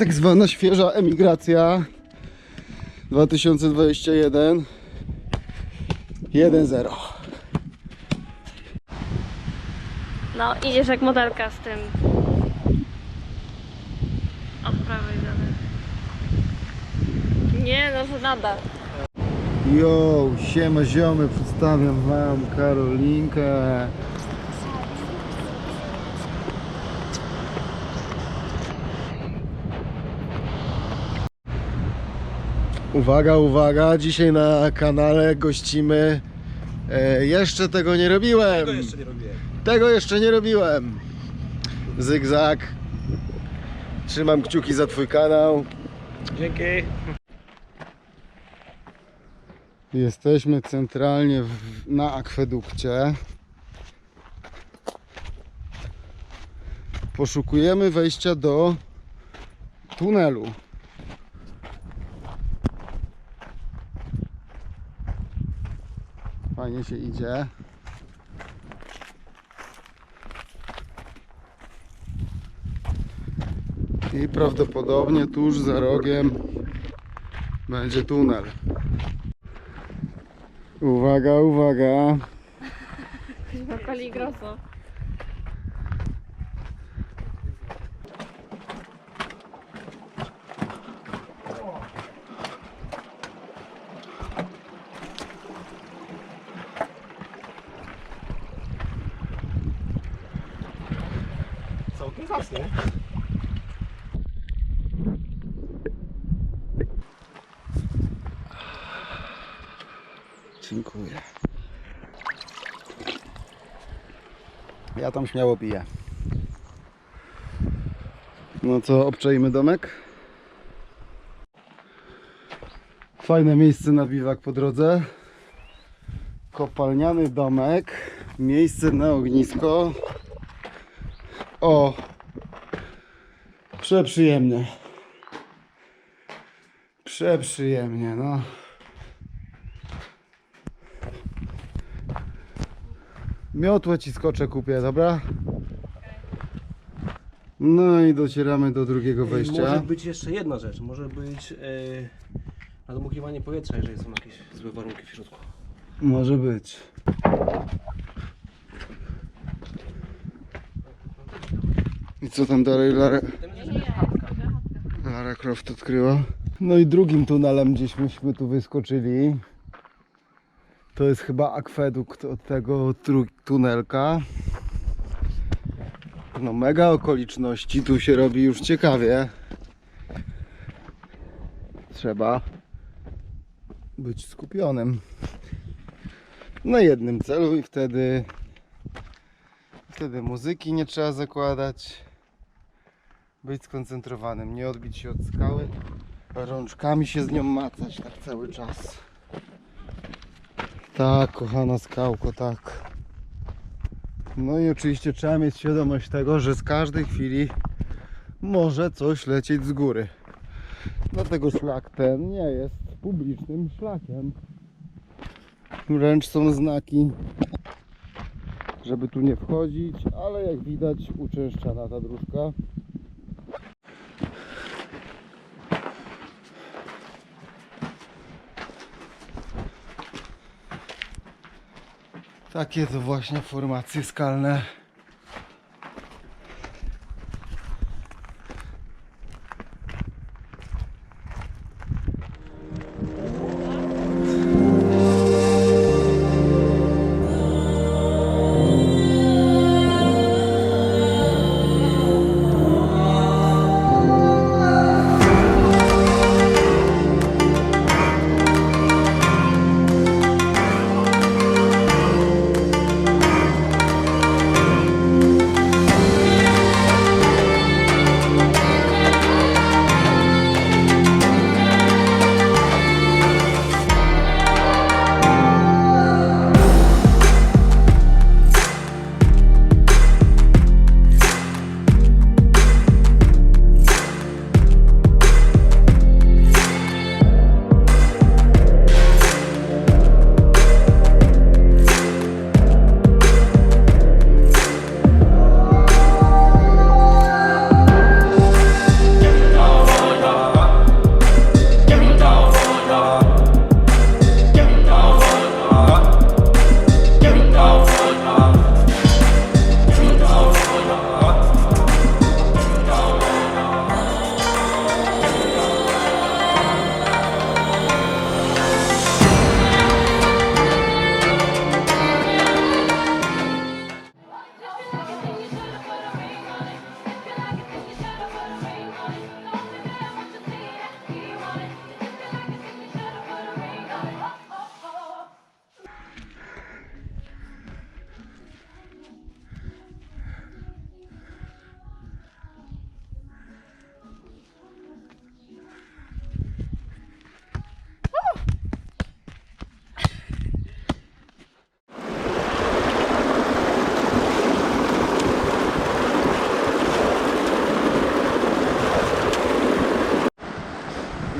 tak zwana świeża emigracja 2021 1-0 No, idziesz jak modelka z tym. Od prawej dalej. Nie, no to nada. Yo, siema ziomy, przedstawiam wam Karolinkę Uwaga, uwaga, dzisiaj na kanale gościmy e, Jeszcze tego nie robiłem Tego jeszcze nie robiłem. Tego jeszcze nie robiłem. Zygzak. Trzymam kciuki za twój kanał. Dzięki. Jesteśmy centralnie w, na akwedukcie. Poszukujemy wejścia do tunelu. Fajnie się idzie. I prawdopodobnie tuż za rogiem będzie tunel. Uwaga, uwaga. Makali grosso. Całkiem. Dziękuję. Ja tam śmiało piję. No co, obczajmy domek? Fajne miejsce na biwak po drodze. Kopalniany domek. Miejsce na ognisko. O! Przeprzyjemnie. Przeprzyjemnie, no. Miotłę ci skoczę kupię, dobra? No i docieramy do drugiego wejścia. Może być jeszcze jedna rzecz. Może być e, nadmuchiwanie powietrza, jeżeli są jakieś złe warunki w środku. Może być. I co tam dalej Lara, Lara Croft odkryła? No i drugim tunelem gdzieś myśmy tu wyskoczyli. To jest chyba akwedukt od tego tunelka. No mega okoliczności, tu się robi już ciekawie. Trzeba być skupionym na jednym celu i wtedy wtedy muzyki nie trzeba zakładać być skoncentrowanym, nie odbić się od skały rączkami się z nią macać tak cały czas. Tak kochana skałko tak. No i oczywiście trzeba mieć świadomość tego, że z każdej chwili może coś lecieć z góry. Dlatego szlak ten nie jest publicznym szlakiem. Wręcz są znaki, żeby tu nie wchodzić, ale jak widać uczęszczana ta dróżka. Takie to właśnie formacje skalne.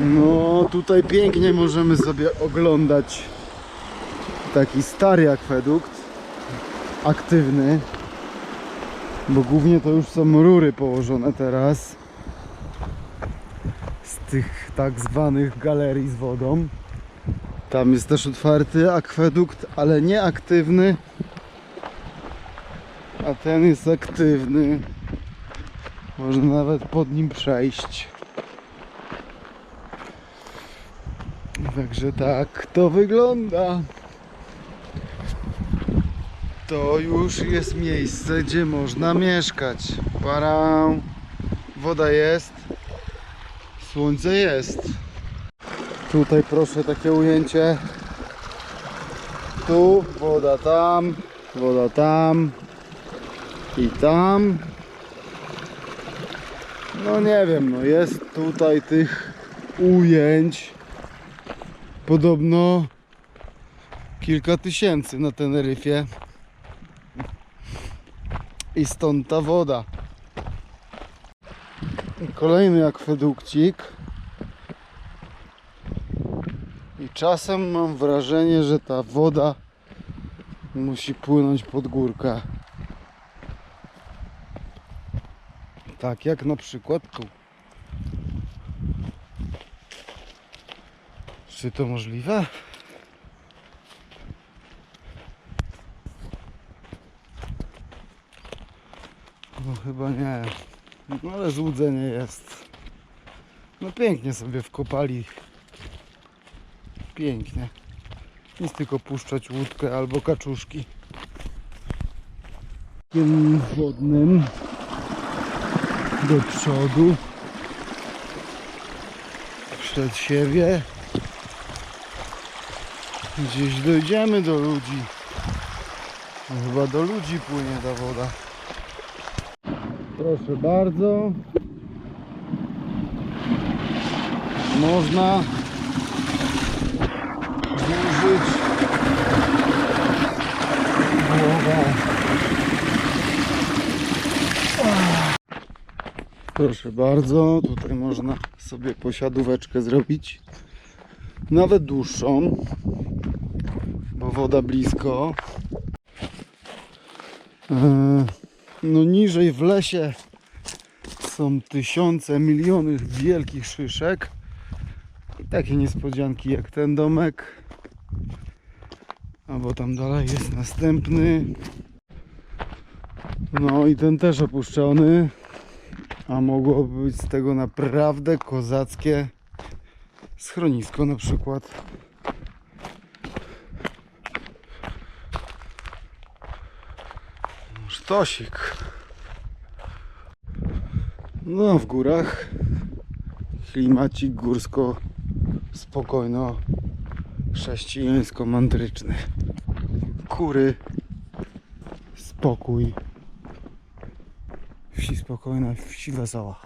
No tutaj pięknie możemy sobie oglądać taki stary akwedukt, aktywny, bo głównie to już są rury położone teraz z tych tak zwanych galerii z wodą. Tam jest też otwarty akwedukt, ale nieaktywny, a ten jest aktywny. Można nawet pod nim przejść. Także tak to wygląda. To już jest miejsce, gdzie można mieszkać. Para, woda jest, słońce jest. Tutaj proszę takie ujęcie. Tu woda tam, woda tam i tam. No nie wiem, no jest tutaj tych ujęć podobno kilka tysięcy na Teneryfie. I stąd ta woda. Kolejny akwedukcik. I czasem mam wrażenie, że ta woda musi płynąć pod górkę. Tak jak na przykład tu. Czy to możliwe? No chyba nie. No ale złudzenie jest. No pięknie sobie wkopali. Pięknie. Nic tylko puszczać łódkę albo kaczuszki. Wodnym do przodu. Przed siebie. Gdzieś dojdziemy do ludzi. No, chyba do ludzi płynie ta woda. Proszę bardzo. Można włożyć głowę. Proszę bardzo, tutaj można sobie posiadóweczkę zrobić. Nawet dłuższą, woda blisko. Eee, No niżej w lesie są tysiące, miliony wielkich szyszek. I takie niespodzianki jak ten domek. Albo tam dalej jest następny. No i ten też opuszczony. A mogłoby być z tego naprawdę kozackie schronisko na przykład. Sztosik. No w górach klimacik górsko spokojno chrześcijańsko mandryczny. Kury, spokój. Wsi spokojna, wsi wesoła.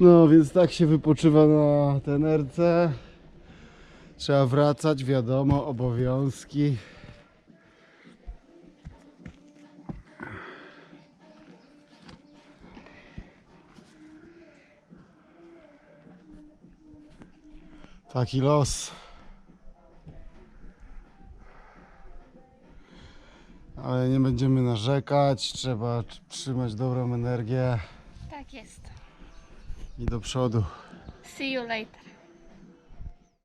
No więc tak się wypoczywa na tenerce. Trzeba wracać, wiadomo, obowiązki. Taki los. Ale nie będziemy narzekać, trzeba trzymać dobrą energię Tak jest. I do przodu. See you later.